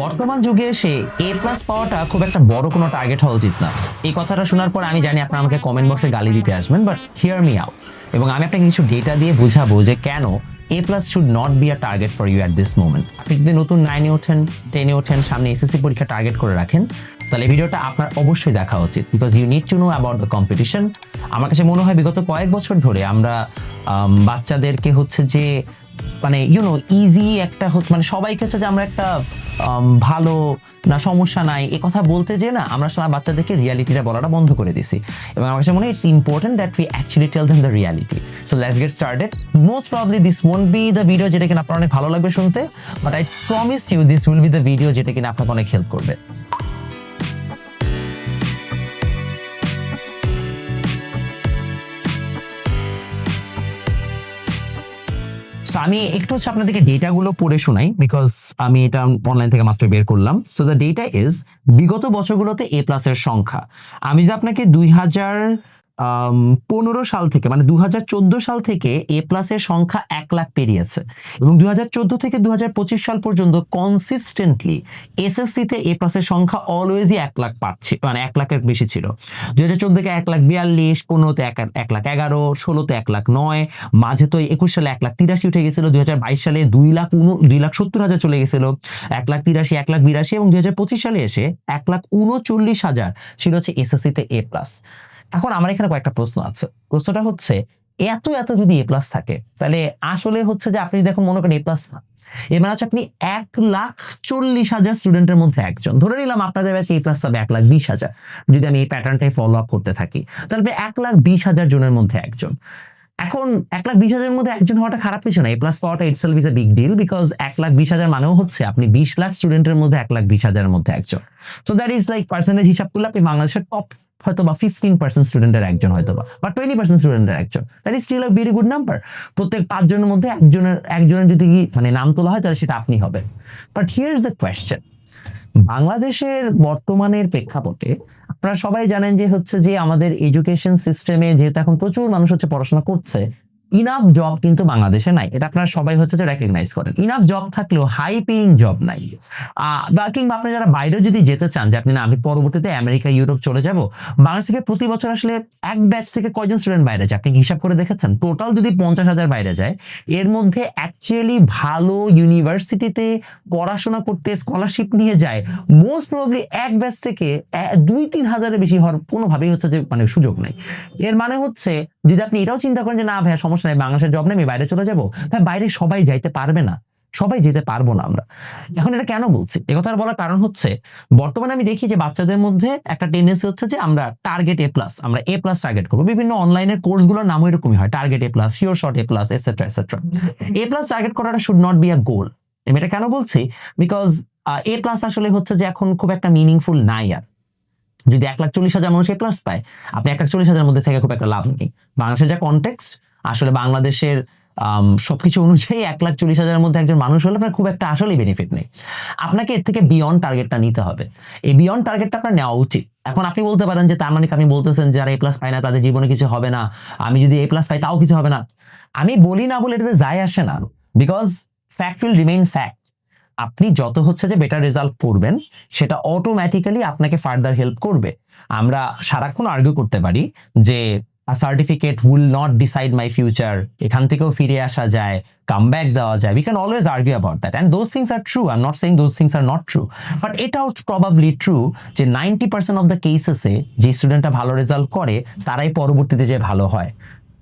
বর্তমান যুগে এসে এ প্লাস পাওয়াটা খুব একটা বড় কোনো টার্গেট হওয়া উচিত না। এই কথাটা শোনার পর আমি জানি আপনারা আমাকে কমেন্ট বক্সে গালি দিতে আসবেন বাট হিয়ার মি আউট এবং আমি আপনাকে কিছু ডেটা দিয়ে বোঝাবো যে কেন A plus should not be a target for you at this moment আপনি যদি নতুন নাইনে ওঠেন টেনে ওঠেন সামনে এসএসসি পরীক্ষা টার্গেট করে রাখেন তাহলে ভিডিওটা আপনার অবশ্যই দেখা উচিত। Because you need to know about the competition আমার কাছে মনে হয় বিগত কয়েক বছর ধরে আমরা আম, বাচ্চাদেরকে হচ্ছে যে মানে ইউনো ইজি একটা মানে সবাইকে হচ্ছে যে আমরা একটা ভালো, না, সমস্যা নাই। এ কথা বলতে যে না, আমরা আসলে বাচ্চাদেরকে রিয়ালিটিটা বলাটা বন্ধ করে দিছি। এবং আমার কাছে মনে হয় it's important that we actually tell them the reality so let's get started most probably this won't be the video যেটা কিনা আপনার অনেক ভালো লাগবে শুনতে but I promise you this will be the video যেটা কিনা আপনাকে অনেক হেল্প করবে। আমি একটু হচ্ছে আপনাদেরকে ডেটাগুলো পড়ে শোনাই বিকজ আমি এটা অনলাইন থেকে মাত্র বের করলাম। সো দ্য ডেটা ইজ বিগত বছরগুলোতে এ প্লাসের সংখ্যা। আমি যদি আপনাকে দুই হাজার পনেরো সাল থেকে মানে দুই হাজার চোদ্দ সাল থেকে এ প্লাসের সংখ্যা এক লাখ পেরিয়েছে। এবং দুই হাজার চোদ্দ থেকে দু হাজার পঁচিশ সাল পর্যন্ত কনসিস্টেন্টলি এসএসসিতে এ প্লাসের সংখ্যা অলওয়েজই এক লাখ পাচ্ছে মানে এক লাখের বেশি ছিল। দু হাজার চোদ্দকে এক লাখ বিয়াল্লিশ পনেরোতে এক এক লাখ এগারো ষোলোতে এক লাখ নয়, মাঝে তো একুশ সালে এক লাখ তিরাশি উঠে গেছিল বাইশ সালে দুই লাখ উন, দুই লাখ সত্তর হাজার চলে গেছিল, এক লাখ তিরাশি, এক লাখ বিরাশি এবং দুই হাজার পঁচিশ সালে এসে এক লাখ উনচল্লিশ হাজার ছিল হচ্ছে এসএসসিতে এ প্লাস এখন আমার এখানে কয়েকটা প্রশ্ন আছে। প্রশ্নটা হচ্ছে, এত এত যদি এ প্লাস থাকে, তাহলে আসলে হচ্ছে যে আপনি যদি মনে করেন এ প্লাস না এর মানে হচ্ছে আপনি এক লাখ চল্লিশ হাজার স্টুডেন্টের মধ্যে একজন। ধরে নিলাম আপনাদের ব্যাচে এ প্লাস পাবে এক লাখ বিশ হাজার। যদি আমি এই প্যাটার্নটাই ফলো আপ করতে থাকি, তাহলে এক লাখ বিশ হাজার জনের মধ্যে একজন। এখন এক লাখ বিশ হাজারের মধ্যে একজন হওয়াটা খারাপ কিছু না এ প্লাস পাওয়াটা itself is a big deal because এক লাখ বিশ হাজার মানেও হচ্ছে আপনি বিশ লাখ স্টুডেন্টের মধ্যে এক লাখ বিশ হাজারের মধ্যে একজন। So that is like percentage হিসাব করলে আপনি বাংলাদেশের টপ হয়তো বা ফিফটিন পার্সেন্ট স্টুডেন্টের একজন হয়তো বা বা টোয়েন্টি পার্সেন্ট স্টুডেন্টের একজন। That is still a very good number প্রত্যেক পাঁচজনের মধ্যে একজনের একজনের যদি মানে নাম তোলা হয়, তাহলে সেটা আপনি হবেন। But here is the question বাংলাদেশের বর্তমানের প্রেক্ষাপটে আপনারা সবাই জানেন যে হচ্ছে যে আমাদের এডুকেশন সিস্টেমে যেহেতু এখন প্রচুর মানুষ হচ্ছে পড়াশোনা করছে ইনাফ জব কিন্তু বাংলাদেশে নাই। এটা আপনারা সবাই হচ্ছে যে রেকগনাইজ করেন। ইনাফ জব থাকলেও হাই পেইং জব নাই বা কিংবা আপনি যারা বাইরে যদি যেতে চান যে আপনি না, আমি পরবর্তীতে আমেরিকা, ইউরোপ চলে যাব, বাংলাদেশ থেকে প্রতি বছর আসলে এক ব্যাচ থেকে কয়জন স্টুডেন্ট বাইরে যায়? আপনি হিসাব করে দেখেছেন? টোটাল যদি পঞ্চাশ হাজার বাইরে যায়, এর মধ্যে অ্যাকচুয়ালি ভালো ইউনিভার্সিটিতে পড়াশোনা করতে স্কলারশিপ নিয়ে যায় মোস্ট প্রবাবলি এক ব্যাচ থেকে দুই তিন হাজারের বেশি হওয়ার কোনোভাবেই হচ্ছে যে মানে সুযোগ নেই। এর মানে হচ্ছে, যদি আপনি এটাও চিন্তা করেন যে না ভাইয়া সমস্যা নেই, বাংলাদেশের জব নেই, আমি বাইরে চলে যাব। ভাই, বাইরে সবাই যাইতে পারবে না। সবাই যেতে পারব না আমরা। এখন এটা কেন বলছি? এ কথা বলার কারণ হচ্ছে, বর্তমানে আমি দেখি যে বাচ্চাদের মধ্যে একটা টেন্ডেন্সি হচ্ছে যে আমরা টার্গেট এ প্লাস আমরা এ প্লাস টার্গেট করব। বিভিন্ন অনলাইনের কোর্সগুলোর নামও এরকমই হয় target A plus sure shot A plus et cetera et cetera A plus target করাটা should not be a goal আমি এটা কেন বলছি? বিকজ এ প্লাস আসলে হচ্ছে যে এখন খুব একটা মিনিংফুল নাই আর। যদি এক লাখ চল্লিশ হাজার মানুষ এ প্লাস পায়, আপনি এক লাখ চল্লিশ হাজার মধ্যে থেকে খুব একটা লাভ নেই। বাংলাদেশের যা কনটেক্সট আসলে বাংলাদেশের সবকিছু অনুযায়ী এক লাখ চল্লিশ হাজারের মধ্যে একজন মানুষ হলে আপনার খুব একটা আসলেই বেনিফিট নেই। আপনাকে এর থেকে বিয়ন্ড টার্গেটটা নিতে হবে। এই বিয়ন্ড টার্গেটটা আপনার নেওয়া উচিত। এখন আপনি বলতে পারেন যে, তার মানে আপনি বলতেছেন যারা এ প্লাস পায় না, তাদের জীবনে কিছু হবে না। আমি যদি এ প্লাস পাই, তাও কিছু হবে না। আমি বলি না বলে এটাতে যায় আসে না। Because fact will remain fact আপনি যত হচ্ছে যে বেটার রেজাল্ট করবেন, সেটা অটোমেটিক্যালি আপনাকে ফার্দার হেল্প করবে। আমরা সারাক্ষণ আর্গিউ করতে পারি যে certificate will not decide my future এখান থেকেও ফিরে আসা যায় কাম ব্যাক দেওয়া যায়। We can always argue about that and those things are true are not saying those things are not true but এটাও প্রবাবলি ট্রু যে নাইনটি পার্সেন্ট অফ দ্য কেসেসে যে স্টুডেন্টটা ভালো রেজাল্ট করে, তারাই পরবর্তীতে যে ভালো হয়।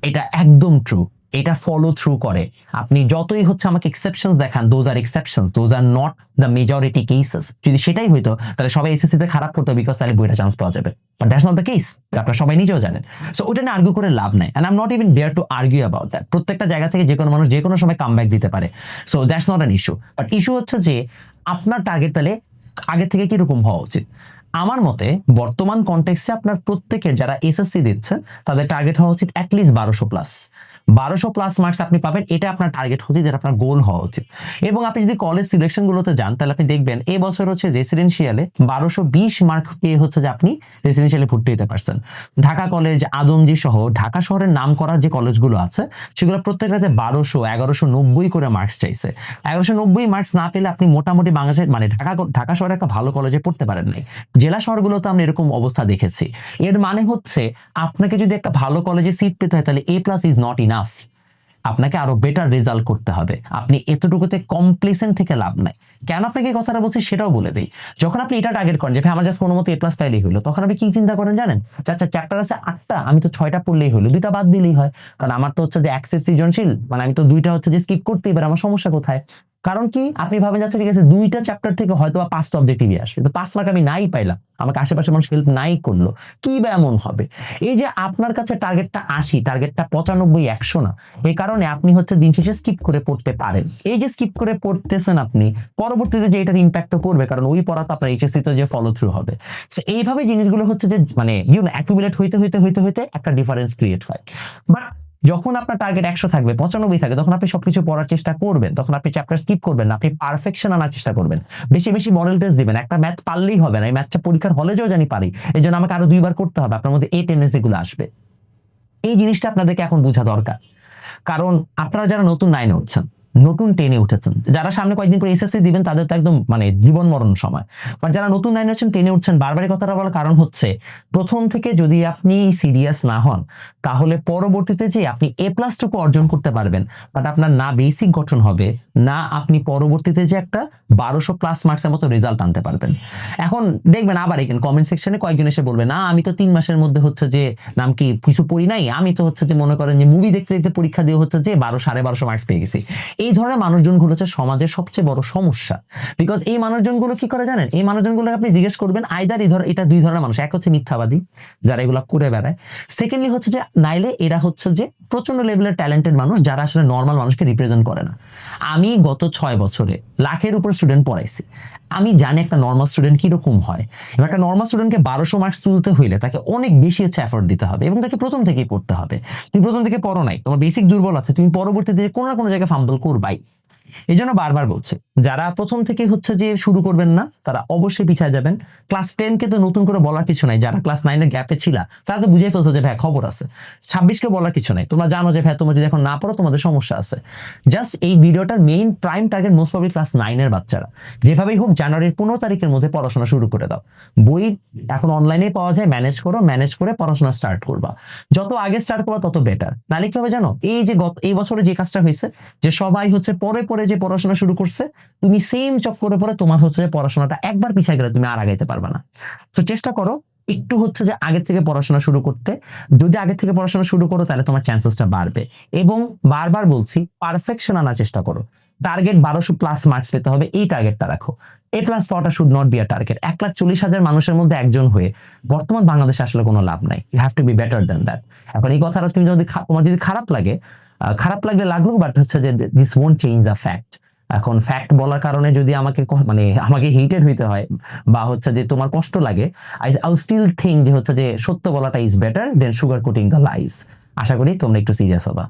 এটা একদম ট্রু এটা ফলো থ্রু করে। আপনি যতই হচ্ছে আমাকে এক্সেপশন দেখান those are exception those are not the majority cases যদি সেটাই হইতো, তাহলে সবাই এসএসসি তে খারাপ করতো বিকজ তাহলে বইটা চান্স পাওয়া যাবে। But that's not the case আপনারা সবাই নিজেও জানেন। সো ওটা নিয়ে আর্গিউ করে লাভ নাই। And I'm not even there to argue about that প্রত্যেকটা জায়গা থেকে যে কোনো মানুষ যে কোনো সময় কাম দিতে পারে। So that's not an issue but issue হচ্ছে যে, আপনার টার্গেট তাহলে আগে থেকে কীরকম হওয়া উচিত? আমার মতে বর্তমান কনটেক্সটে আপনার প্রত্যেকের যারা এসএসসি দিচ্ছেন তাদের টার্গেট হওয়া উচিত অ্যাটলিস্ট বারোশো প্লাস বারোশো প্লাস মার্কস আপনি পাবেন, এটা আপনার টার্গেট হচ্ছে যেটা আপনার গোল হওয়া উচিত। এবং আপনি যদি কলেজ সিলেকশনগুলোতে যান, তাহলে আপনি দেখবেন এই বছর হচ্ছে রেসিডেন্সিয়ালে বারোশো বিশ মার্ক পেয়ে হচ্ছে যে আপনি রেসিডেন্সিয়ালে ভর্তি হতে পারছেন। ঢাকা কলেজ আদমজি সহ ঢাকা শহরের নাম করার যে কলেজগুলো আছে, সেগুলো প্রত্যেকটাতে বারোশো, এগারোশো নব্বই করে মার্কস চাইছে। এগারোশো নব্বই মার্কস না পেলে আপনি মোটামুটি বাংলাদেশের মানে ঢাকা ঢাকা শহরে একটা ভালো কলেজে পড়তে পারেন নাই। জেলা শহরগুলোতে আমরা এরকম অবস্থা দেখেছি। এর মানে হচ্ছে, আপনাকে যদি একটা ভালো কলেজে সিট পেতে হয়, তাহলে A plus is not enough আপনাকে আরও বেটার রেজাল্ট করতে হবে। আপনি এতটুকুতে কমপ্লিসেন্ট থেকে লাভ নাই। কেন আপনাকে এই কথাটা বলছি সেটাও বলে দিই। যখন আপনি এটা টার্গেট করেন যে, ভাই, আমার জাস্ট কোনো মতো এ প্লাস পাইলেই হলো। তখন আপনি কি চিন্তা করেন জানেন? আচ্ছা চ্যাপ্টার আছে আটটা, আমি তো ছয়টা পড়লেই হলো, দুইটা বাদ দিলেই হয়। কারণ আমার তো হচ্ছে যে অ্যাক্সেস সৃজনশীল মানে আমি তো দুইটা হচ্ছে যে স্কিপ করতে এবার আমার সমস্যা কোথায়? কারণ কি? আপনি ভাবেন যাচ্ছে ঠিক আছে, দুইটা চ্যাপ্টার থেকে হয়তো বা পাঁচটা অবজেক্টিভই আসবে। তো পাঁচ মার্ক আমি নাই পাইলাম। আমাকে আশেপাশে মানুষ হেল্প নাই করল। কি বা এমন হবে? এই যে আপনার কাছে টার্গেটটা আশি টার্গেটটা পঁচানব্বই, একশো না। এই কারণে আপনি হচ্ছে দিন শেষে স্কিপ করে পড়তে পারেন। এই যে স্কিপ করে পড়তেছেন আপনি পরবর্তীতে যে এটার ইম্প্যাক্ট পড়বে, কারণ ওই পড়া তো আপনার এইচএসসি তে যে ফলো থ্রু হবে। So, এইভাবে জিনিসগুলো হচ্ছে যে মানে ইউন অ্যাকুমুলেট হইতে হইতে হইতে হইতে একটা ডিফারেন্স ক্রিয়েট হয়। বাট যখন আপনার টার্গেট একশো থাকবে, পঁচানব্বই থাকে তখন আপনি সবকিছু পড়ার চেষ্টা করবেন। তখন আপনি চ্যাপ্টার স্কিপ করবেন না, আপনি পারফেকশন আনার চেষ্টা করবেন। বেশি বেশি মডেল টেস্ট দিবেন। একটা ম্যাথ পারলেই হবে না, এই ম্যাথটা পরীক্ষার হলে যেও জানি পারি। এই জন্য আমাকে আরও দুইবার করতে হবে, আপনার মধ্যে এই টেন্ডেন্সি গুলো আসবে। এই জিনিসটা আপনাদেরকে এখন বোঝা দরকার। কারণ আপনারা যারা নতুন নাইনে উঠছেন নতুন টেনে উঠেছেন। যারা সামনে কয়েকদিন পরে এসএসসি দিবেন, তাদের তো একদম মানে জীবন মরণ সময়। বাট যারা নতুন নাইনে উঠছেন টেনে উঠছেন, বারবারই কথাটা বলার কারণ হচ্ছে, প্রথম থেকে যদি আপনি সিরিয়াস না হন, তাহলে পরবর্তীতে যে আপনি এ প্লাসটুকু অর্জন করতে পারবেন বাট আপনার না বেসিক গঠন হবে, না আপনি পরবর্তীতে যে একটা বারোশো প্লাস মার্কসের মতো রেজাল্ট আনতে পারবেন। এখন দেখবেন আবার এখানে কমেন্ট সেকশনে কয়েকজন এসে বলবে, না, আমি তো তিন মাসের মধ্যে হচ্ছে যে নাম কি কিছু পড়ি নাই। আমি তো হচ্ছে যে মনে করেন যে মুভি দেখতে দেখতে পরীক্ষা দিয়ে হচ্ছে যে বারো, সাড়ে বারোশো মার্কস পেয়ে গেছি। এই ধরনের মানুষজনগুলো হচ্ছে সমাজের সবচেয়ে বড় সমস্যা। বিকজ এই মানুষজনগুলো কি করে জানেন? এই মানুষজনগুলো আপনি জিজ্ঞেস করবেন আইদার এই ধর, এটা দুই ধরনের মানুষ, এক হচ্ছে মিথ্যাবাদী, যারা এগুলো করে বেড়ায়। সেকেন্ডলি হচ্ছে যে, নাইলে এরা হচ্ছে যে প্রচণ্ড লেভেলের ট্যালেন্টেড মানুষ, যারা আসলে নর্মাল মানুষকে রিপ্রেজেন্ট করে না। আমি গত ছয় বছরে লাখের উপর স্টুডেন্ট পড়াইছি। আমি জানি একটা নর্মাল স্টুডেন্ট কীরকম হয়। এবার একটা নর্মাল স্টুডেন্টকে বারোশো মার্কস তুলতে হইলে তাকে অনেক বেশি হচ্ছে এফোর্ট দিতে হবে এবং তাকে প্রথম থেকেই পড়তে হবে। তুমি প্রথম থেকে পড়ো নাই, তোমার বেসিক দুর্বল আছে, তুমি পরবর্তীতে কোনো না কোনো জায়গায় ফাম্বল করবাই। এই জন্য বারবার বলছে, যারা প্রথম থেকে হচ্ছে যে শুরু করবেন না, তারা অবশ্যই পিছিয়ে যাবেন। ক্লাস টেন কে তো নতুন করে বলার কিছু নাই, যারা ক্লাস নাইনের গ্যাপে ছিল, তারা তো বুঝে ফেলছে যে, ভাই, খবর আছে। ছাব্বিশকে বলার কিছু নাই, তোমরা জানো যে, ভাই, তোমরা যদি এখন না পড়ো, তোমাদের সমস্যা আছে। জাস্ট এই ভিডিওটার main prime target most probably class নাইনের বাচ্চারা। যেভাবেই হোক, জানুয়ারির পনেরো তারিখের মধ্যে পড়াশোনা শুরু করে দাও। বই এখন অনলাইনে পাওয়া যায় ম্যানেজ করো ম্যানেজ করে পড়াশোনা স্টার্ট করবা। যত আগে স্টার্ট করবা, তত বেটার নাহলে কি হবে জানো, এই যে গত, এই বছরে যে কাজটা হয়েছে, যে সবাই হচ্ছে পরে পরে যে পড়াশোনা শুরু করছে, তুমি সেম চক করে পরে তোমার হচ্ছে পড়াশোনাটা একবার পিছিয়ে গেলে তুমি আর আগাইতে পারবে না। তো চেষ্টা করো, একটু হচ্ছে যে আগে থেকে পড়াশোনা শুরু করতে। যদি আগে থেকে পড়াশোনা শুরু করো, তাহলে তোমার চান্সেসটা বাড়বে। এবং বারবার বলছি পারফেকশন আনার চেষ্টা করো। টার্গেট বারোশো প্লাস মার্কস পেতে হবে, এই টার্গেটটা রাখো। এ প্লাস পাওয়াটা should not be a target এক লাখ চল্লিশ হাজার মানুষের মধ্যে একজন হয়ে বর্তমান বাংলাদেশে আসলে কোনো লাভ নাই। You have to be better than that এখন এই কথাটা তুমি যদি তোমার যদি খারাপ লাগে খারাপ লাগলে লাগল বাট হচ্ছে যে this won't change the fact এখন ফ্যাক্ট বলার কারণে যদি আমাকে মানে আমাকে হিটেড হইতে হয়, বা হচ্ছে যে তোমার কষ্ট লাগে আই আই স্টিল থিঙ্ক যে হচ্ছে যে সত্য বলাটা is better than sugar coating the lies আশা করি তোমরা একটু সিরিয়াস হবা।